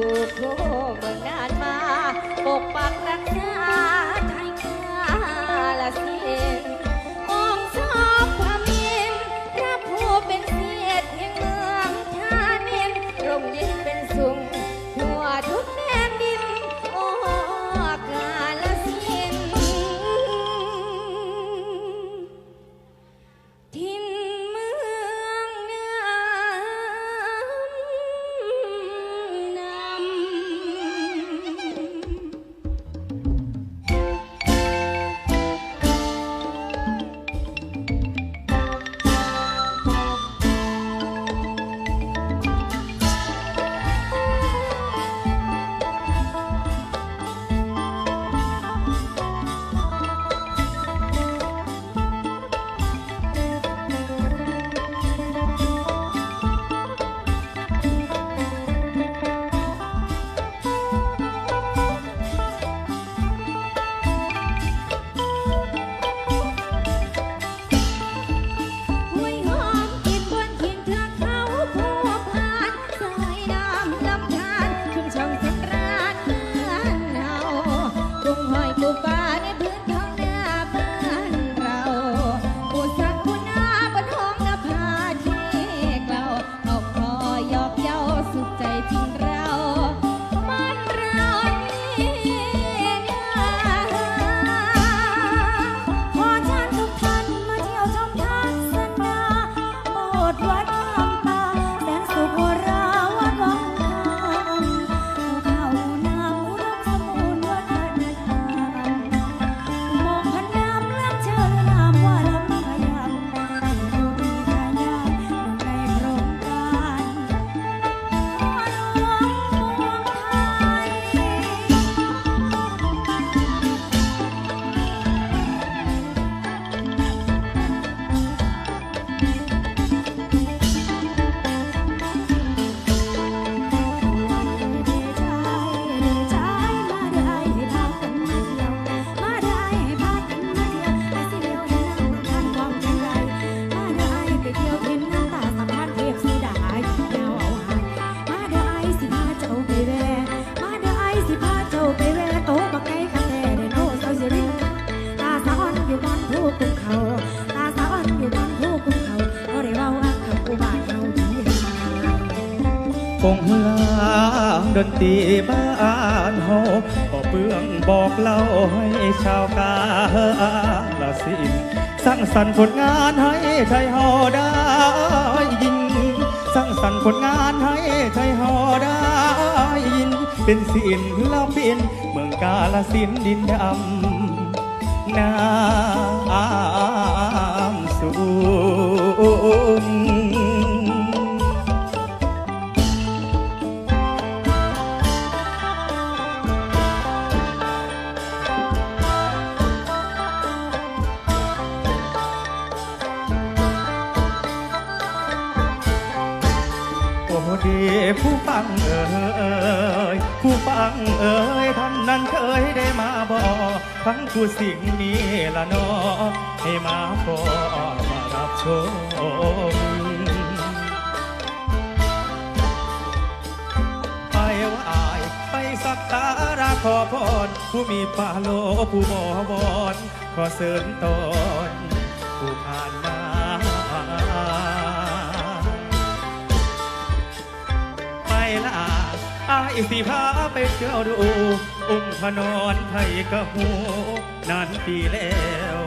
ูกโคม บาในพื้นท้อง ฟงลางดนตรีบ้านเฮาก็เบื้องบอกเล่าให้ชาวกาลสินสร้างสรรค์ผลงานให้ไทยเฮาได้ยินสร้างสรรค์ผลงานให้ไทยเฮาได้ยิน เป็นศิลปินเมืองกาลสินดินดำน้ำสูง ฟังเอ่ยผู้ฟังเอ่ยท่านนั้นเคยได้มาบอกทั้งผู้สิ่งนี้ละนอให้มาพอมารับชมไปไหวายไปสักการะขอพรผู้มีปาโลผู้บอบอนขอเสริญตน ละอายสิพาไปเที่ยวดู อุ้มพนอนไทยกะหูนานปีแล้ว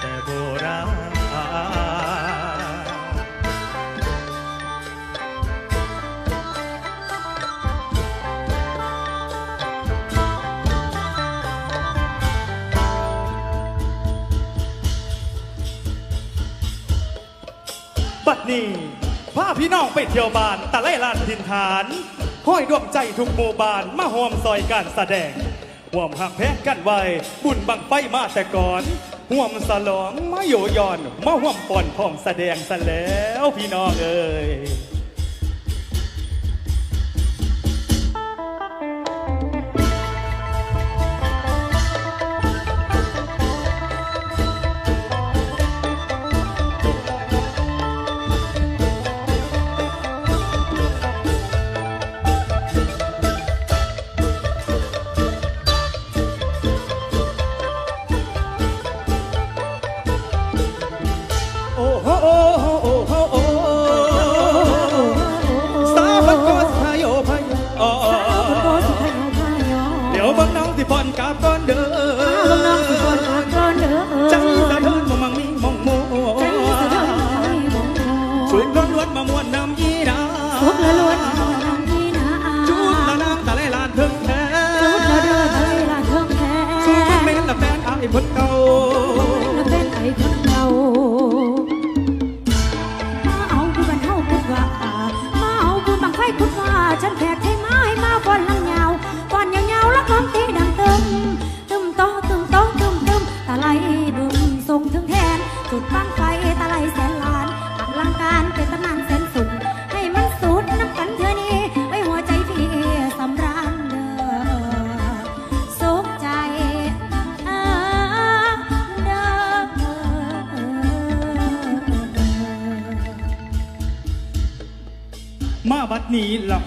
แต่โบราณบัดนี้ พาพี่น้องไปเที่ยวบ้านตะไลลานทินฐานห้อยดวงใจทุกหมู่บ้านมาหอมซอยการแสดงห่วมหักแพ้กันไว้ บุญบังไฟมาแต่ก่อนห่วมสลองมาโยยอนมาห่วมปอนพร้อมแสดงซะแล้วพี่น้องเอ้ย เดี๋ยวเบังน้องที่ผ่อนกาบก่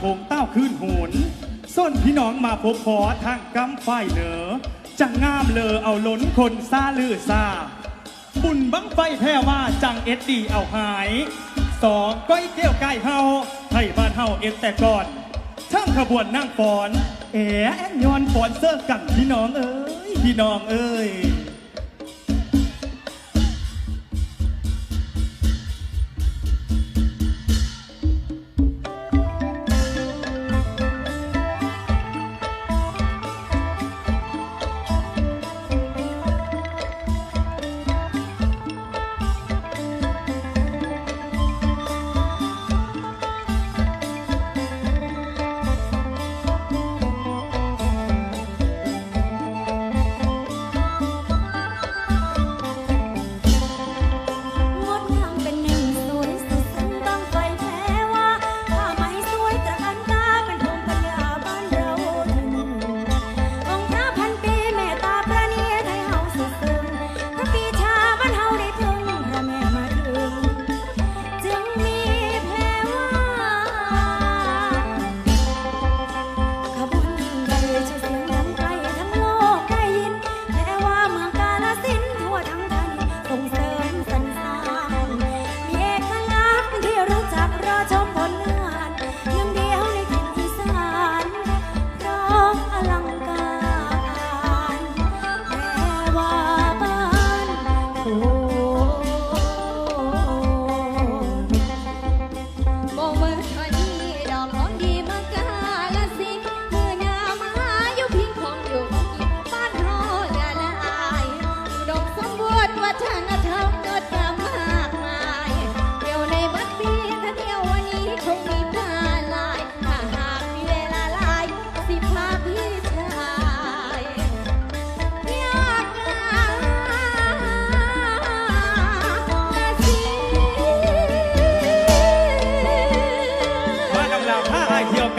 นี้ละคงเต้าคืนโหนส้นพี่น้องมาพบพอทางกำฝ่ายเหนือจังงามเลอเอาล้นคนซาลือซาบุญบังไฟแพ้ว่าจังเอ็ดดีเอาหายสองก้อยเกี้ยวไก่เฮาไทยบ้านเฮาเอ็ดแต่ก่อนช่างขบวนนั่งฟอน แอนยอนฟอนเซอร์กันพี่น้องเอ้ยพี่น้องเอ้ย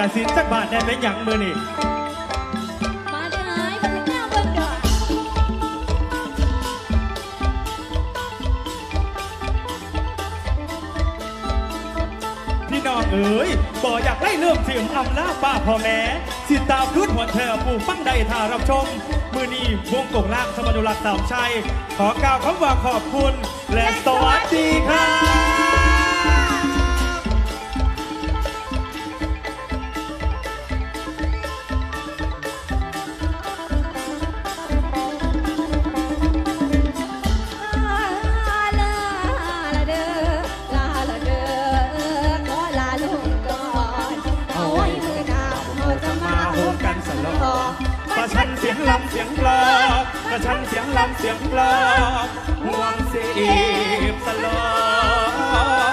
กสินจักบาทได้เป็นอย่างมือนี่มาได้มาถึงหน้าเบิ่งก่อนพี่น้องเอ๋ยบ่อยากได้เรื่องเสียมอำลาป้าพ่อแม่สิตามรุ่นหัวเธอปู่ฟังใดท่ารับชม มือนี้วงกงล่างสมดุลักษ์สามชัย ขอกล่าวคำว่าขอบคุณ และสวัสดีครับ ประชันเสียงลำเสียงปลอกประชันเสียงลำเสียงปลอกห่วงเสียบตลอด